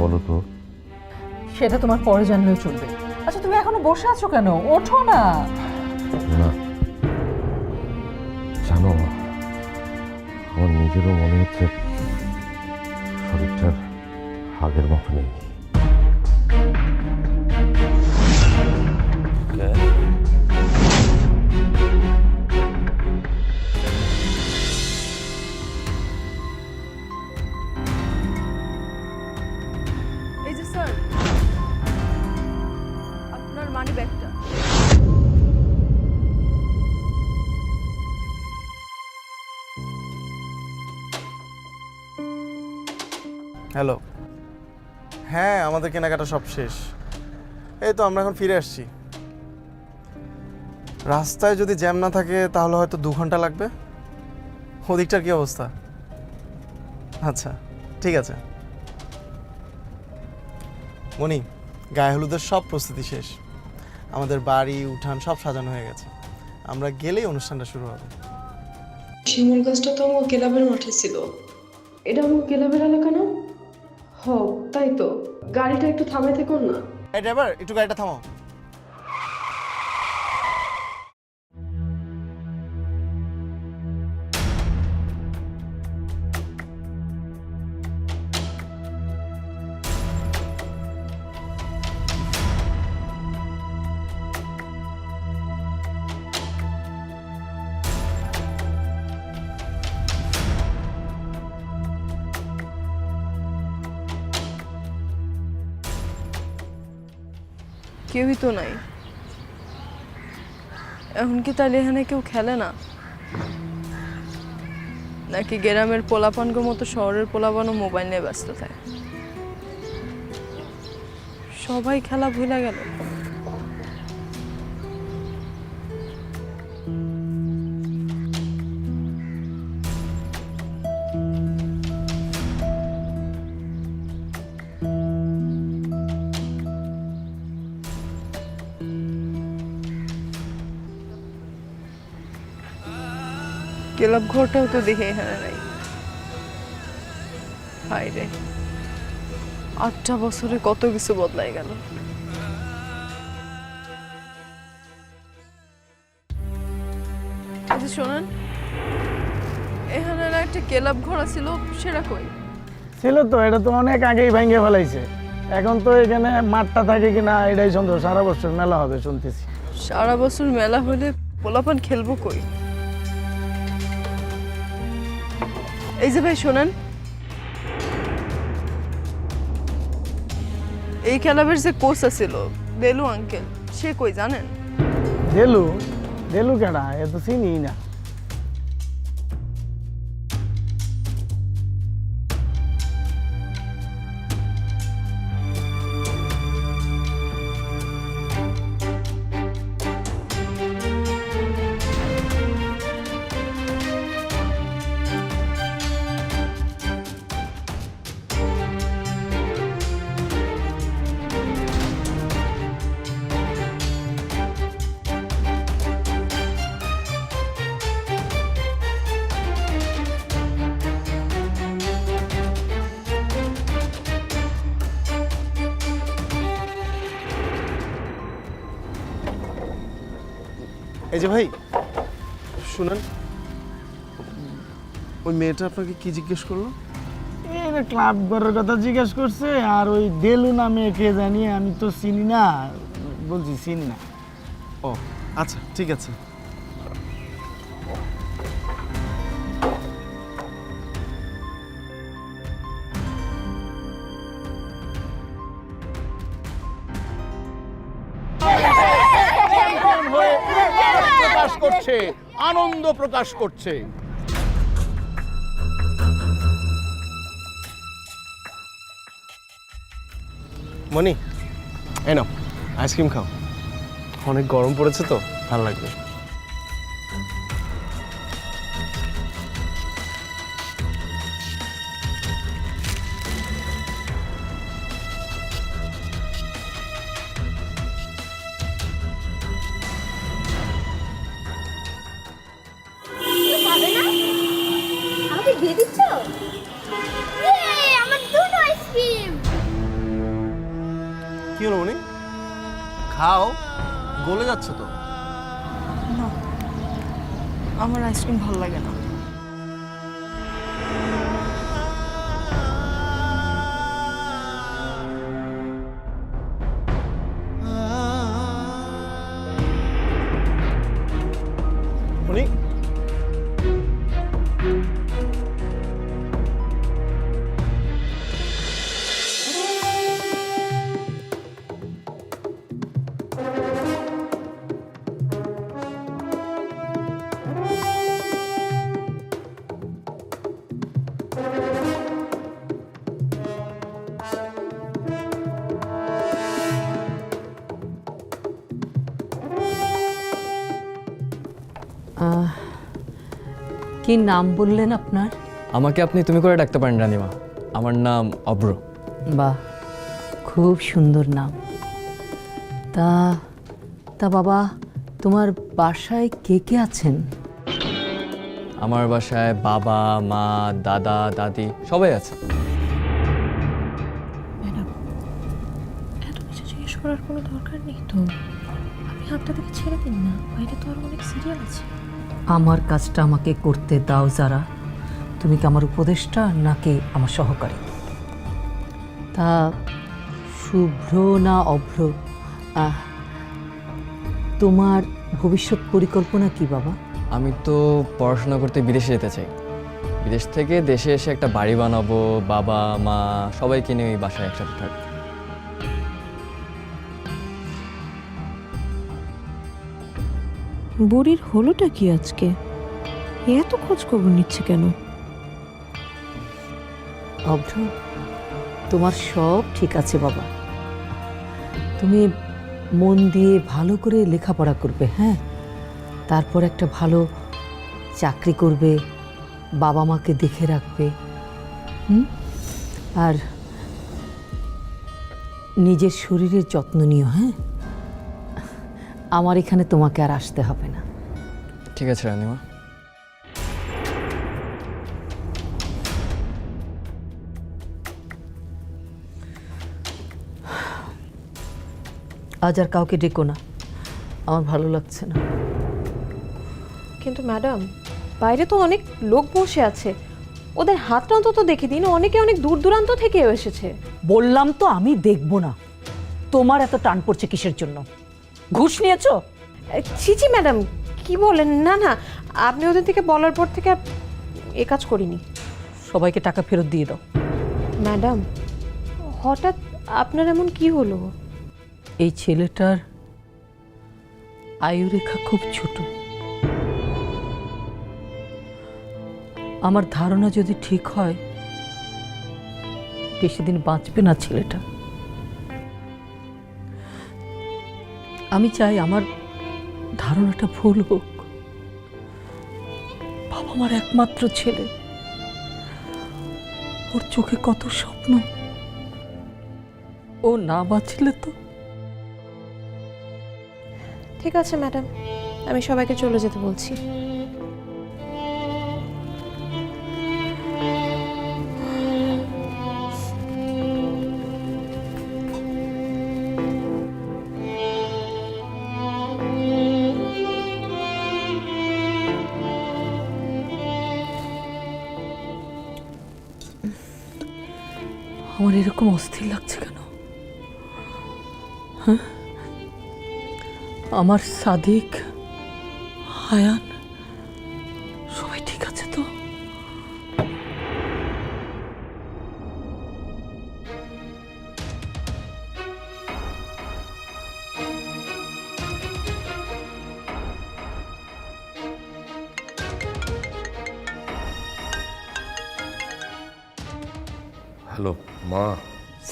বলো তো সেটা তোমার পরে জানলেও চলবে। আচ্ছা তুমি এখনও বসে আছো কেন? ওঠো না। না। জানো আমার নিজেরও মনে হচ্ছে শরীরটার আগের মতো নেই। হ্যালো। হ্যাঁ আমাদের কেনাকাটা সব শেষ। এই তো, আমরা এখন ফিরে আসছি। রাস্তায় যদি জ্যাম না থাকে, তাহলে হয়তো দু ঘণ্টা লাগবে। ওদিকটার কি অবস্থা? আচ্ছা ঠিক আছে। মনি, গায়ে হলুদের সব প্রস্তুতি শেষ। আমাদের বাড়ি, উঠান সব সাজানো হয়ে গেছে। আমরা গেলেই অনুষ্ঠানটা শুরু হবে। শিমুল গাছটা তো আমার ক্লাবের মাঠে ছিল। এটা আমার ক্লাবের এলাকা না? তাই তো। গাড়িটা একটু থামে থেকো না? এই ড্রাইভার একটু গাড়িটা থামাও। কেউই তো নাই। এখন কি তাহলে এখানে কেউ খেলে না। নাকি গ্রামের পোলাপানগো মতো শহরের পোলাপানও মোবাইল নিয়ে ব্যস্ত থাকে। সবাই খেলা ভুলে গেল। ক্লাব ঘরটাও তো দেখে এখানে নাই হাই রে আটটা বছরে কত কিছু বদলাই গেল আচ্ছা শোনেন এখানে না একটা ক্লাব ঘর ছিল সেটা কই ছিল তো এটা তো অনেক আগেই ভেঙে ফেলাইছে এখন তো এখানে মাঠটা থাকে কিনা এটাই সন্দেহ সারা বছর মেলা হবে শুনতেছি সারা বছর মেলা হলে পোলাপান খেলব কই এই যে ভাই, শোনেন। এই ক্লাবের যে কোচ ছিল বেলু আঙ্কেল সে কই জানেন? দেলু দেলু কেডা? এ তো চিনি না। এই যে ভাই শুনেন ওই মেয়েটা আপনাকে কি জিজ্ঞেস করল? এই রে ক্লাব ঘরের কথা জিজ্ঞেস করছে আর ওই দেলু নামে কে জানি আমি তো চিনি না বলছি চিনি না। ও আচ্ছা ঠিক আছে। আনন্দ প্রকাশ করছে। মনি এনো আইসক্রিম খাও। অনেক গরম পড়েছে তো ভালো লাগবে। কি হলো মনি খাও গলে যাচ্ছে তো। আমার আইসক্রিম ভালো লাগে না। কি নাম বললেন আপনার? আমাকে আপনি তুমি করে ডাকতে পারেন রানিমা। আমার নাম অব্র। বাহ খুব সুন্দর নাম। তা তা বাবা তোমার বাসায় কে কে আছেন? আমার বাসায় বাবা মা দাদা দাদি সবাই আছে। এত কিছু করার কোনো দরকার নেই তো। আপনি হাতটা থেকে ছেড়ে দিন না বাইরে তো আরও অনেক সিরিয়াল আছে। আমার কাজটা আমাকে করতে দাও, যারা। তুমি কি আমার উপদেষ্টা, নাকি আমার সহকারী? তা শুভ্র না অভ্র? তোমার ভবিষ্যৎ পরিকল্পনা কি, বাবা? আমি তো পড়াশোনা করতে বিদেশে যেতে চাই। বিদেশ থেকে দেশে এসে একটা বাড়ি বানাবো, বাবা, মা, সবাইকে নিয়ে ওই বাসায় একসাথে থাকব। বুড়ির হলোটা কি আজকে? এত খোঁজ খবর নিচ্ছে কেন? অভ্র, তোমার সব ঠিক আছে বাবা। তুমি মন দিয়ে ভালো করে লেখাপড়া করবে হ্যাঁ? তারপর একটা ভালো চাকরি করবে, বাবা মাকে দেখে রাখবে, হুম? আর নিজের শরীরের যত্ন নিও হ্যাঁ? আমার এখানে তোমাকে আর আসতে হবে না। ঠিক আছে রানিমা। আজ আর কাউকে ডেকো না। আমার ভালো লাগছে না। কিন্তু ম্যাডাম বাইরে তো অনেক লোক বসে আছে। ওদের হাতটা অন্তত দেখে দিন অনেকে অনেক দূর দূরান্ত থেকে এসেছে। বললাম তো আমি দেখব না। তোমার এত টান পড়ছে কিসের জন্য? ঘুষ নিয়েছো? ছিচি ম্যাডাম কি বলেন? না না আপনি ওদের থেকে বলার পর থেকে আর এ কাজ করিনি। সবাইকে টাকা ফেরত দিয়ে দাও। ম্যাডাম হঠাৎ আপনার এমন কি হলো? এই ছেলেটার আয়ুরেখা খুব ছোট। আমার ধারণা যদি ঠিক হয় বেশি দিন বাঁচবে না ছেলেটা। আমি চাই আমার ধারণাটা ভুল হোক। বাবা আমার একমাত্র ছেলে। ওর চোখে কত স্বপ্ন। ও না বাঁচলে তো। ঠিক আছে, ম্যাডাম। আমি সবাইকে চলে যেতে বলছি। এরকম অস্থির লাগছে কেন? হ্যাঁ? আমার সাদিক হায়ান সবাই ঠিক আছে তো?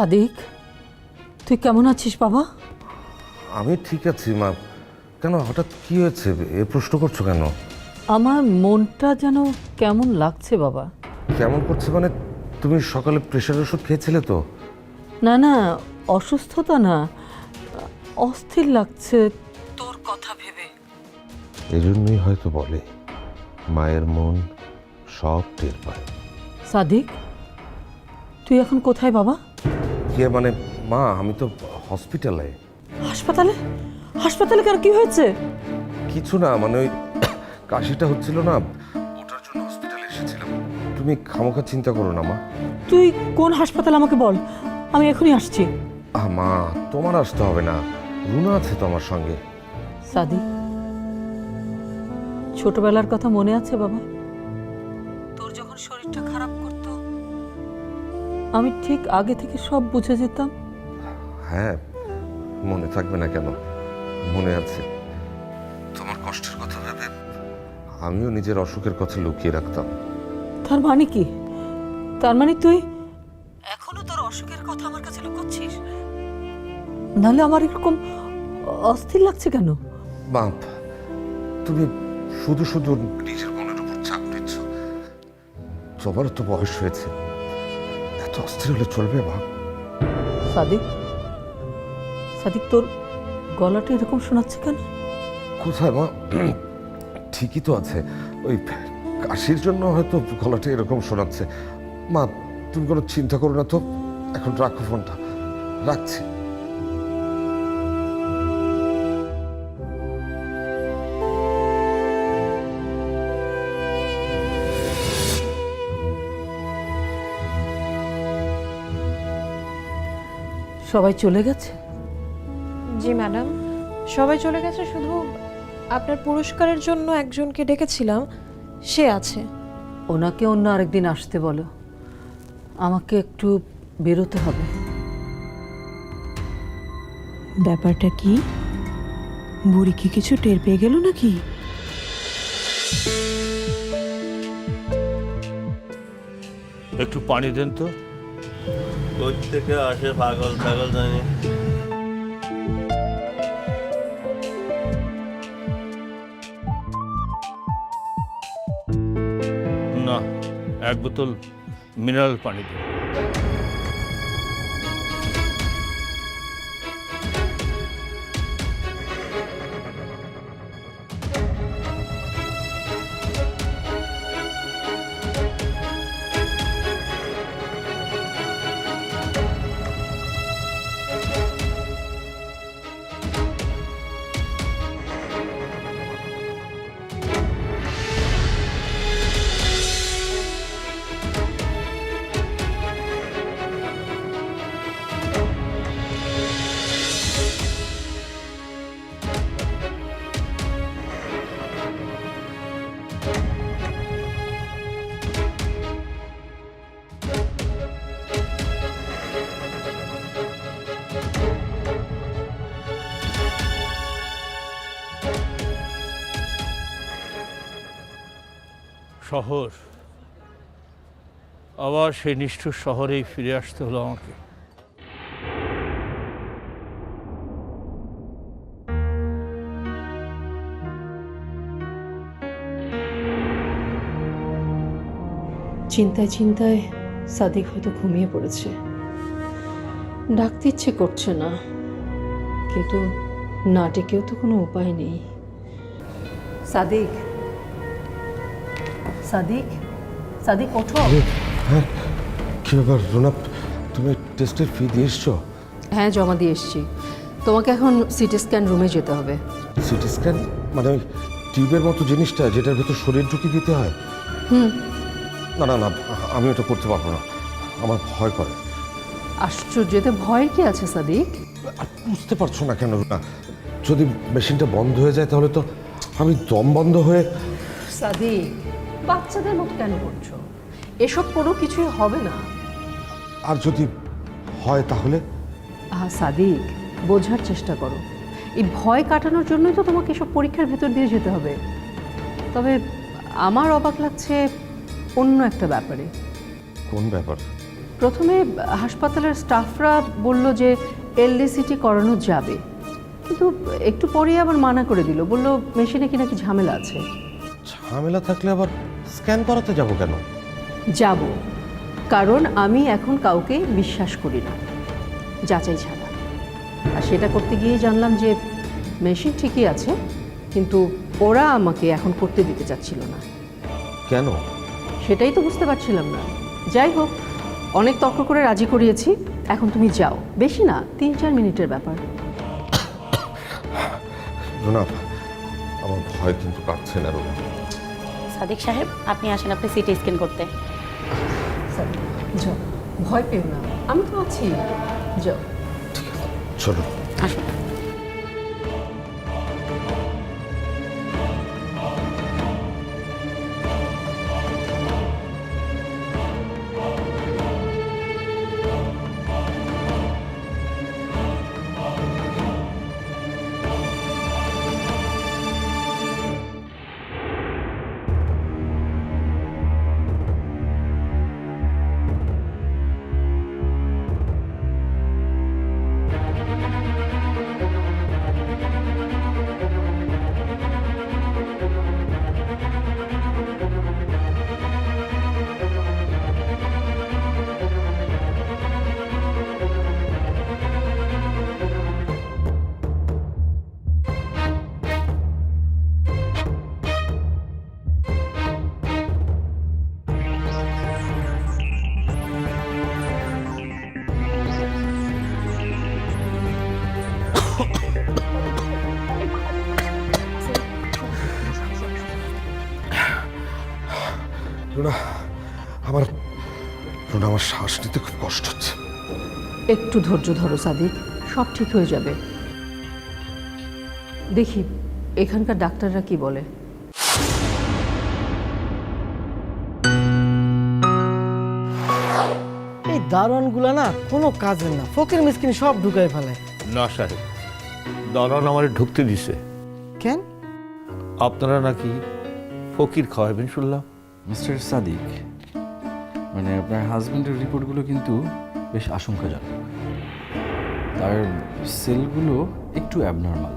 সাদিক তুই কেমন আছিস বাবা? আমি ঠিক আছি মা। কেন হঠাৎ কি হয়েছে? এ প্রশ্ন করছ কেন? আমার মনটা যেন কেমন লাগছে বাবা। কেমন করছে মানে তুমি সকালে প্রেশার ওষুধ খেয়েছিলে তো? না না অসুস্থতা না অস্থির লাগছে তোর কথা ভেবে। এজন্যই হয়তো বলে মায়ের মন সব টের পায়। সাদিক তুই এখন কোথায় বাবা? কে মানে মা আমি তো হসপিটালে হাসপাতালে? হাসপাতালে কেন? কি হয়েছে? কিছু না মানে ওই কাশিটা হচ্ছিল না ওটার জন্য হসপিটালে এসেছিলাম। তুমি খামোখা চিন্তা করো না মা। তুই কোন হাসপাতাল আমাকে বল? আমি এখনই আসছি। আহ, মা তোমার আসতে হবে না। রুনা আছে তো আমার সঙ্গে। সাদি ছোটবেলার কথা মনে আছে বাবা? তোর যখন শরীরটা আমি ঠিক আগে থেকে সব বুঝে যেতাম। হ্যাঁ মনে থাকবে না কেন? মনে আছে। তোমার কষ্টের কথা ভেবে আমিও নিজের অসুখের কথা লুকিয়ে রাখতাম। তার মানে কি? তার মানে তুই এখনও তোর অসুখের কথা আমার কাছে লুকোচ্ছিস? নাহলে আমার এরকম অস্থির লাগছে কেন? বাপ তুমি শুধু শুধু নিজের মনের উপর চাপ দিচ্ছ। তোমারও তো বয়স হয়েছে। এত অস্থির হলে চলবে মা সাদিক সাদিক তোর গলাটা এরকম শোনাচ্ছে কেন? কোথায় মা ঠিকই তো আছে। ওই কাশির জন্য হয়তো গলাটা এরকম শোনাচ্ছে। মা তুমি কোনো চিন্তা করো না তো। এখন রাখো ফোনটা। রাখছি। সবাই চলে গেছে? জি ম্যাডাম। সবাই চলে গেছে শুধু আপনার পুরস্কারের জন্য একজনকে ডেকেছিলাম সে আছে। ওনাকে অন্য আরেকদিন আসতে বলো। আমাকে একটু বেরোতে হবে। ব্যাপারটা কি? বুড়ি কি কিছু টের পেয়ে গেল নাকি? একটু পানি দেন তো। থেকে আসে পাগল পাগল জানি। না এক বোতল মিনারেল পানি শহর। আবার সেই নিষ্ঠুর শহরেই ফিরে আসতে হলো আমাকে। চিন্তায় চিন্তায় সাদিক হয়তো ঘুমিয়ে পড়েছে। ডাকতে ইচ্ছে করছে না কিন্তু না ডেকেও তো কোনো উপায় নেই। সাদিক সাদিক? সাদিক ওঠো। হ্যাঁ কি ব্যাপার রুনা তুমি টেস্টের ফি দিয়ে এসছো? হ্যাঁ জমা দিয়ে এসেছি। তোমাকে এখন সিটি স্ক্যান রুমে যেতে হবে। সিটি স্ক্যান মানে ওই টিউবের মতো জিনিসটা যেটার ভেতর শরীর ঢুকি দিতে হয়? হুম। না না না আমি ওটা করতে পারব না। আমার ভয় করে। আশ্চর্য এতে ভয়ের কি আছে সাদিক? আর বুঝতে পারছ না কেন রুনা? যদি মেশিনটা বন্ধ হয়ে যায় তাহলে তো আমি দম বন্ধ হয়ে সাদিক বাচ্চাদের মতো কেন করছ? এসব কোনো কিছুই হবে না। আর যদি হয় তাহলে? আহা সাদিক বোঝার চেষ্টা করো। এই ভয় কাটানোর জন্যই তো তোমাকে এসব পরীক্ষার ভেতর দিয়ে যেতে হবে। তবে আমার অবাক লাগছে অন্য একটা ব্যাপারে। কোন ব্যাপার? প্রথমে হাসপাতালের স্টাফরা বলল যে এলডিসিটি করানো যাবে। কিন্তু একটু পরেই আবার মানা করে দিল। বলল মেশিনে কি নাকি ঝামেলা আছে? ঝামেলা থাকলে আবার স্ক্যান করাতে যাব কেন? যাব কারণ আমি এখন কাউকে বিশ্বাস করি না। যাচাই ছাড়া। আর সেটা করতে গিয়ে জানলাম যে মেশিন ঠিকই আছে কিন্তু ওরা আমাকে এখন করতে দিতে চাচ্ছিল না। কেন? সেটাই তো বুঝতে পারছিলাম না। যাই হোক অনেক তর্ক করে রাজি করিয়েছি এখন তুমি যাও। বেশি না তিন চার মিনিটের ব্যাপার। রুনা আমার ভয় কিন্তু কাটছে না রুনা সাদিক সাহেব আপনি আসেন আপনি সিটি স্ক্যান করতে। যাও। ভয় পেও না। আমি তো আছি। যাও। চলো। আসুন। একটু ধৈর্য ধরো সাদিক। সব ঠিক হয়ে যাবে। দেখি এখানকার ডাক্তাররা কি বলে? এই দারোয়ানগুলা না কোনো কাজের না। ফকির মিসকিন সব ঢুকাই ফেলে। না সাহেব। দালান আমার ঢুকতে দিছে। কেন? আপনারা নাকি ফকির খাওয়াবেন শুনলাম। মিস্টার সাদিক মানে আপনার হাজব্যান্ডের রিপোর্টগুলো কিন্তু বেশ আশঙ্কাজনক। তার সেলগুলো একটু অ্যাবনর্মাল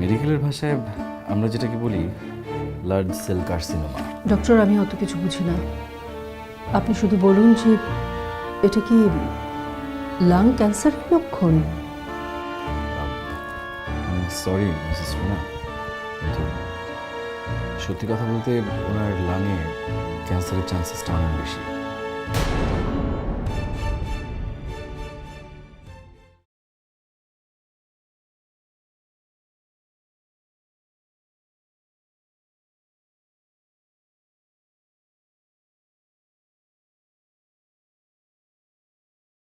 মেডিকেলের ভাষায় আমরা যেটাকে বলি লার্জ সেল কার্সিনোমা ডক্টর আমি অত কিছু বুঝি না। আপনি শুধু বলুন যে এটা কি লাং ক্যান্সার লক্ষণ? সরি মিসেস রুনা কিন্তু সত্যি কথা বলতে ওনার লাঙে ক্যান্সারের চান্সেসটা অনেক বেশি।